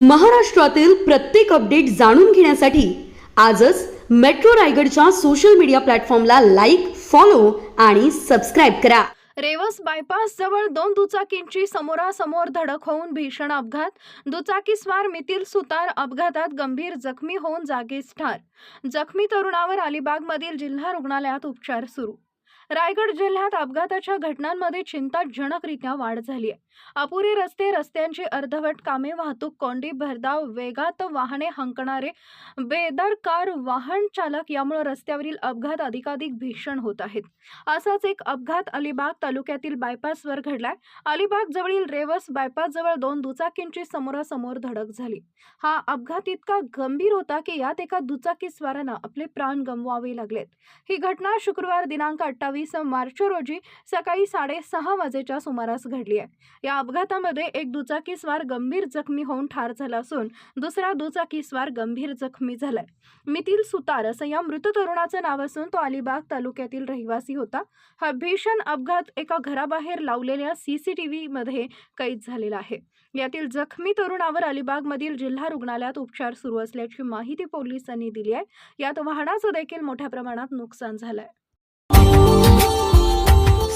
महाराष्ट्रातील प्रत्येक अपडेट जाणून घेण्यासाठी आजच मेट्रो रायगडच्या सोशल मीडिया प्लॅटफॉर्मला लाईक फॉलो आणि सबस्क्राईब करा. रेवस बायपास जवळ दोन दुचाकींची समोरासमोर धडक होऊन भीषण अपघात. दुचाकीस्वार मितील सुतार अपघातात गंभीर जखमी होऊन जागीच ठार. जखमी तरुणावर अलिबागमधील जिल्हा रुग्णालयात उपचार सुरू. रायगड जिल्ह्यात अपघाताच्या घटनांमध्ये चिंताजनकरित्या वाढ झाली आहे अपुरी रस्ते रस्त्यांची अर्धवट कामे वाहतूक कोंडी भरधाव वेगात वाहने हंकणारे बेदरकार वाहन चालक यामुळे रस्त्यावरील अपघात अधिकाधिक भीषण होत आहेत. असाच एक अपघात अलिबाग तालुक्यातील बायपासवर घडलाय. अलिबाग जवळील रेवस बायपास जवळ दोन दुचाकींची समोरासमोर धडक झाली. हा अपघात इतका गंभीर होता की यात एका दुचाकी स्वारानं आपले प्राण गमवावे लागलेत. ही घटना शुक्रवार दिनांक अठ्ठावीस मार्च रोजी सकाळी साडेसहा वाजेच्या सुमारास घडली आहे. या अपघातामध्ये एक दुचाकीस्वार गंभीर जखमी होऊन ठार झाला असून दुसरा दुचाकीस्वार गंभीर जखमी झालाय. मितील सुतार असं या मृत तरुणाचं नाव असून तो अलिबाग तालुक्यातील रहिवासी होता. हा भीषण अपघात एका घराबाहेर लावलेल्या सीसीटीव्ही मध्ये कैद झालेला आहे. यातील जखमी तरुणावर अलिबागमधील जिल्हा रुग्णालयात उपचार सुरू असल्याची माहिती पोलिसांनी दिली आहे. यात वाहनाचं देखील मोठ्या प्रमाणात नुकसान झालंय.